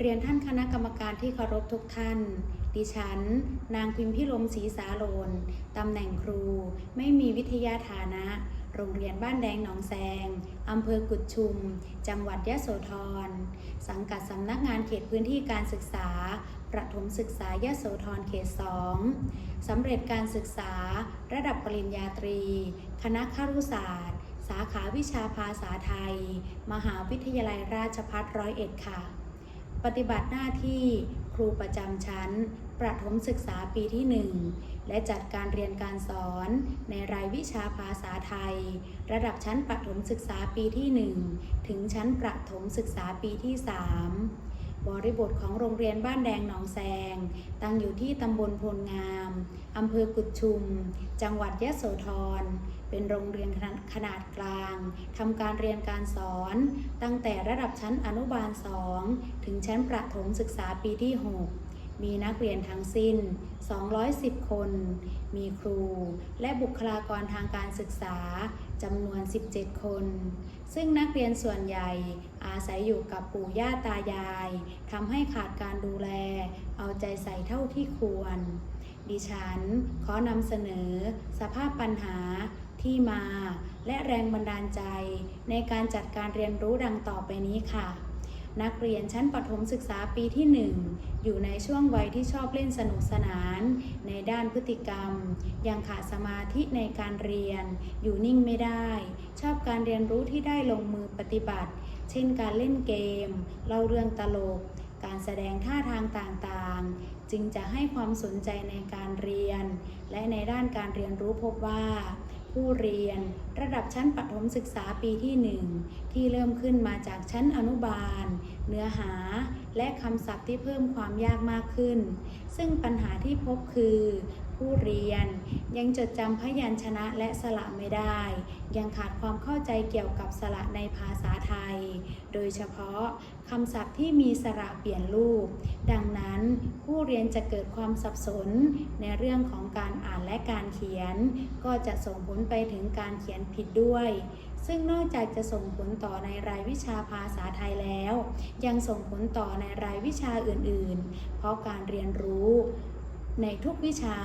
เรียนท่านคณะกรรมการที่เคารพทุกท่าน ดิฉัน นางพิมพิลมศรีสาโลนตำแหน่งครู ไม่มีวิทยาฐานะ โรงเรียนบ้านแดงหนองแซงอำเภอกุดชุม จังหวัดยะโสธร สังกัดสำนักงานเขตพื้นที่การศึกษา ประถมศึกษายะโสธรเขต2สำเร็จการศึกษา ระดับปริญญาตรี คณะครุศาสตร์ สาขาวิชาภาษาไทย มหาวิทยาลัยราชภัฏร้อยเอ็ดค่ะ ปฏิบัติหน้าที่ครูประจำชั้น ประถมศึกษาปีที่ 1 และจัดการเรียนการสอนในรายวิชาภาษาไทย ระดับชั้นประถมศึกษาปีที่ 1 ถึงชั้นประถมศึกษาปีที่ 3 บริบทของโรงเรียนบ้านแดงหนองแซง ตั้งอยู่ที่ตำบลโพลงามอำเภอกุดชุม จังหวัดยะโสธร เป็นโรงเรียนขนาดกลางทำการเรียนการสอน ตั้งแต่ระดับชั้นอนุบาล 2 ถึงชั้นประถมศึกษาปีที่ 6 มีนักเรียนทั้งสิ้น 210 คน มีครู และบุคลากรทางการศึกษา จำนวน 17 คน ซึ่งนักเรียนส่วนใหญ่อาศัยอยู่กับปู่ย่าตายายทำให้ขาดการดูแล เอาใจใส่เท่าที่ควร ดิฉันขอนำเสนอ สภาพปัญหาที่มา และแรงบันดาลใจในการจัดการเรียนรู้ดังต่อไปนี้ค่ะ นักเรียนชั้นประถมศึกษาปีที่ 1 อยู่ในช่วงวัยที่ชอบเล่นสนุกสนาน ในด้านพฤติกรรม ยังขาดสมาธิในการเรียน อยู่นิ่งไม่ได้ ชอบการเรียนรู้ที่ได้ลงมือปฏิบัติ เช่นการเล่นเกม เล่าเรื่องตลก การแสดงท่าทางต่างๆ จึงจะให้ความสนใจในการเรียน และในด้านการเรียนรู้พบว่า ผู้เรียน ระดับชั้นปฐมศึกษาปีที่ 1 ที่เริ่มขึ้นมาจากชั้นอนุบาล เนื้อหา และคำศัพท์ที่เพิ่มความยากมากขึ้น ซึ่งปัญหาที่พบคือ ผู้เรียนยังจดจำพยัญชนะและสระไม่ได้ ยังขาดความเข้าใจเกี่ยวกับสระในภาษาไทย โดยเฉพาะคำศัพท์ที่มีสระเปลี่ยนรูป ดังนั้นผู้เรียนจะเกิดความสับสนในเรื่องของการอ่านและการเขียน ก็จะส่งผลไปถึงการเขียนผิดด้วย ซึ่งนอกจากจะส่งผลต่อในรายวิชาภาษาไทยแล้ว ยังส่งผลต่อในรายวิชาอื่น ๆ เพราะการเรียนรู้ ในทุกวิชา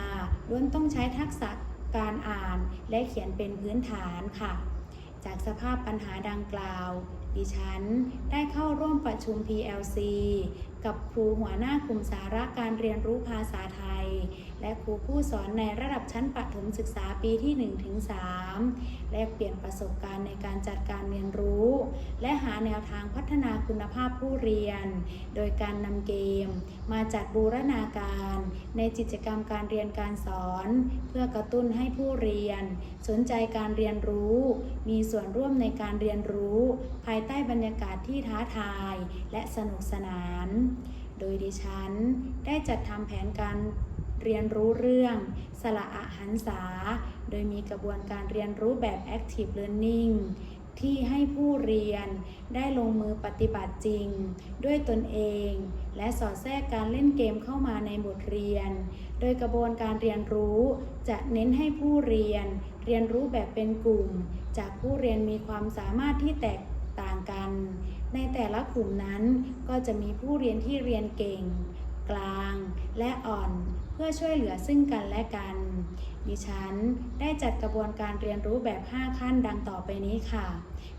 ล้วนต้องใช้ทักษะการอ่านและเขียนเป็นพื้นฐานค่ะ จากสภาพปัญหาดังกล่าว ดิฉันได้เข้าร่วมประชุม PLC กับครูหัวหน้ากลุ่มสาระการเรียนรู้ภาษาไทย และครูผู้สอนในระดับชั้นประถมศึกษาปีที่ 1-3 แลกเปลี่ยนประสบการณ์ในการจัดการเรียนรู้ และหาแนวทางพัฒนาคุณภาพผู้เรียน โดยการนำเกม มาจัดบูรณาการ ในกิจกรรมการเรียนการสอน เพื่อกระตุ้นให้ผู้เรียน สนใจการเรียนรู้ มีส่วนร่วมในการเรียนรู้ ภายใต้บรรยากาศที่ท้าทาย และสนุกสนานโดยดิฉันได้จัดทำแผนการเรียนรู้เรื่องสละอะหันษา โดยมีกระบวนการเรียนรู้แบบ Active Learning ที่ให้ผู้เรียนได้ลงมือปฏิบัติจริง ด้วยตนเอง และสอดแทรกการเล่นเกมเข้ามาในบทเรียน โดยกระบวนการเรียนรู้จะเน้นให้ผู้เรียน เรียนรู้แบบเป็นกลุ่ม จากผู้เรียนมีความสามารถที่แตกต่างกัน ในแต่ละกลุ่มนั้นก็จะมีผู้เรียนที่เรียนเก่ง กลาง และอ่อนเพื่อช่วยเหลือซึ่งกันและกัน ดิฉันได้จัดกระบวนการเรียนรู้แบบ 5 ขั้นดังต่อไปนี้ค่ะ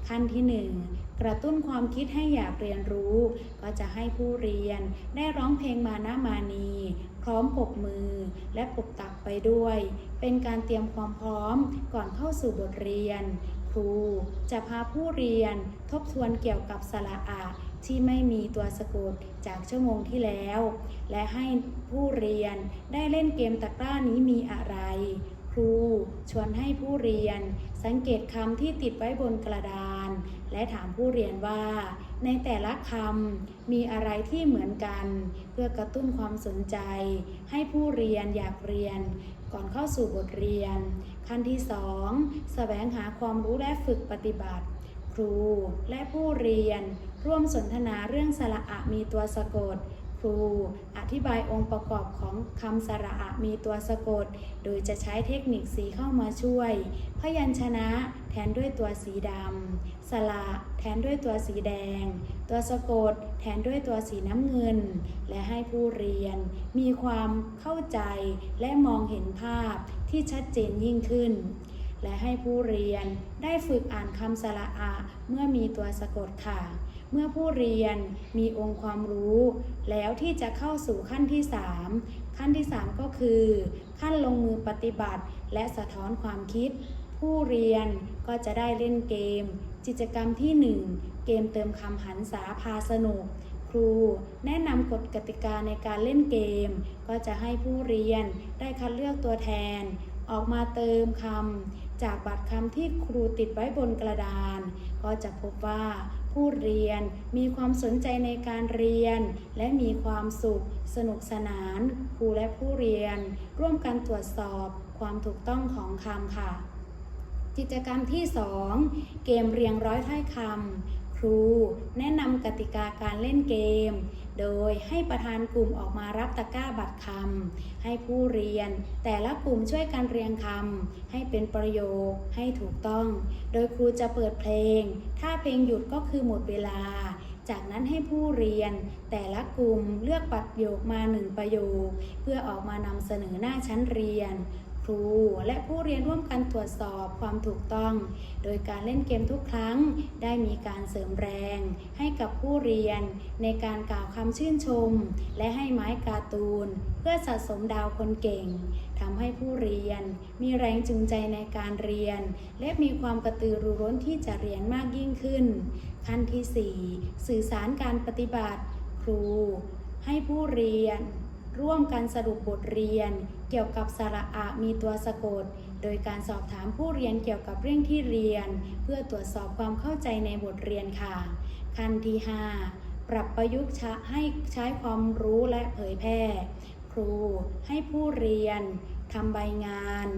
ขั้นที่ 1 กระตุ้นความคิดให้อยากเรียนรู้ ก็จะให้ผู้เรียนได้ร้องเพลงมานามานี พร้อมปรบมือและปกตักไปด้วย เป็นการเตรียมความพร้อมก่อนเข้าสู่บทเรียน ครู จะพาผู้เรียนทบทวนเกี่ยวกับสระอะที่ไม่มีตัวสะกดจากชั่วโมงที่แล้ว และให้ผู้เรียนได้เล่นเกมตะกร้านี้มีอะไร ครู ชวนให้ผู้เรียน สังเกตคำที่ติดไว้บนกระดาษ และถามผู้เรียนว่า ในแต่ละคำมีอะไรที่เหมือนกัน เพื่อกระตุ้นความสนใจ ให้ผู้เรียนอยากเรียน ก่อนเข้าสู่บทเรียน ขั้นที่ 2 แสวงหาความรู้และฝึกปฏิบัติ ครูและผู้เรียน ร่วมสนทนาเรื่องสระอะมีตัวสะกด ครู อธิบายองค์ประกอบของคำสระอะมีตัวสะกด โดยจะใช้เทคนิคสีเข้ามาช่วย พยัญชนะแทนด้วยตัวสีดำ สระแทนด้วยตัวสีแดง ตัวสะกดแทนด้วยตัวสีน้ำเงิน และให้ผู้เรียน มีความเข้าใจและมองเห็นภาพที่ชัดเจนยิ่งขึ้นและให้ผู้เรียนได้ฝึกอ่านคำสระอะเมื่อมีตัวสะกดค่ะ เมื่อผู้เรียนมีองค์ความรู้ แล้วที่จะเข้าสู่ขั้นที่ 3 ขั้นที่ 3 ก็คือ ขั้นลงมือปฏิบัติ และสะท้อนความคิด ผู้เรียนก็จะได้เล่นเกม กิจกรรมที่ 1 เกมเติมคำหันษาพาสนุก ครูแนะนำกฎกติกาในการเล่นเกม ก็จะให้ผู้เรียนได้คัดเลือกตัวแทน ออกมาเติมคำจากบัตรคำที่ครูติดไว้บนกระดาน ก็จะพบว่า ผู้เรียนมีความสนใจในการเรียน และมีความสุข สนุกสนาน ครูและผู้เรียน ร่วมกันตรวจสอบความถูกต้องของคำค่ะ กิจกรรมที่ 2 เกมเรียงร้อยถ้อยคำ ครู แนะนำกติกาการเล่นเกม โดยให้ประธานกลุ่มออกมารับตะกร้าบัตรคำให้ผู้เรียน แต่ละกลุ่มช่วยกันเรียงคำให้เป็นประโยคให้ถูกต้อง โดยครูจะเปิดเพลง ถ้าเพลงหยุดก็คือหมดเวลา จากนั้นให้ผู้เรียน แต่ละกลุ่มเลือกประโยคมาหนึ่งประโยค เพื่อออกมานำเสนอหน้าชั้นเรียน ครูและผู้เรียนร่วมกันตรวจสอบความถูกต้อง โดยการเล่นเกมทุกครั้ง ได้มีการเสริมแรง ให้กับผู้เรียน ในการกล่าวคำชื่นชม และให้ไม้การ์ตูน เพื่อสะสมดาวคนเก่งทำให้ผู้เรียน มีแรงจูงใจในการเรียน และมีความกระตือรือร้นที่จะเรียนมากยิ่งขึ้น ขั้นที่ 4 สื่อสารการปฏิบัติ ครู ให้ผู้เรียน ร่วมกันสรุปบทเรียน เกี่ยวกับสระอะมีตัวสะกด โดยการสอบถามผู้เรียนเกี่ยวกับเรื่องที่เรียน เพื่อตรวจสอบความเข้าใจในบทเรียนค่ะ ขั้นที่ 5 ปรับประยุกต์ให้ใช้ความรู้และเผยแพร่ ครูให้ผู้เรียนทำใบงาน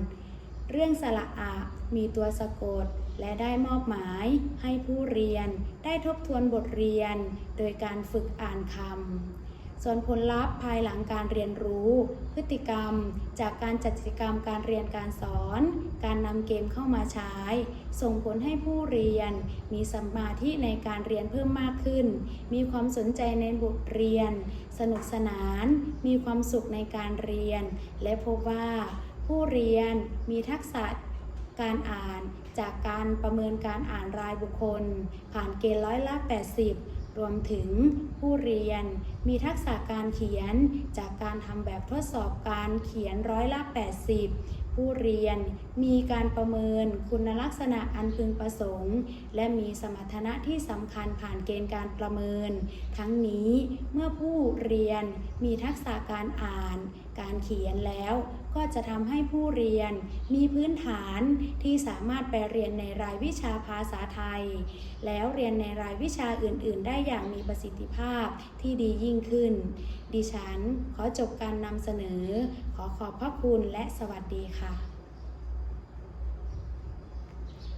เรื่องสระอะมีตัวสะกดและได้มอบหมายให้ผู้เรียนได้ทบทวนบทเรียน โดยการฝึกอ่านคำ ส่วนผลลัพธ์ภายหลังการเรียนรู้ พฤติกรรม จากการจัดกิจกรรมการเรียนการสอน การนำเกมเข้ามาใช้ ส่งผลให้ผู้เรียน มีสมาธิในการเรียนเพิ่มมากขึ้น มีความสนใจในบทเรียน สนุกสนาน มีความสุขในการเรียน และพบว่า ผู้เรียนมีทักษะการอ่านจากการประเมินการอ่านรายบุคคล ผ่านเกณฑ์ร้อยละ 80 รวมถึงผู้เรียนมีทักษะการเขียนจากการทำแบบทดสอบการเขียนร้อยละ 80 ผู้เรียน มีการประเมินคุณลักษณะอันพึงประสงค์ และมีสมรรถนะที่สำคัญผ่านเกณฑ์การประเมิน ทั้งนี้เมื่อผู้เรียนมีทักษะการอ่าน การเขียนแล้ว ก็จะทำให้ผู้เรียนมีพื้นฐานที่สามารถไปเรียนในรายวิชาภาษาไทย แล้วเรียนในรายวิชาอื่น ๆ ได้อย่างมีประสิทธิภาพที่ดียิ่งขึ้น ดิฉันขอจบการนำเสนอ ขอขอบพระคุณและสวัสดีค่ะ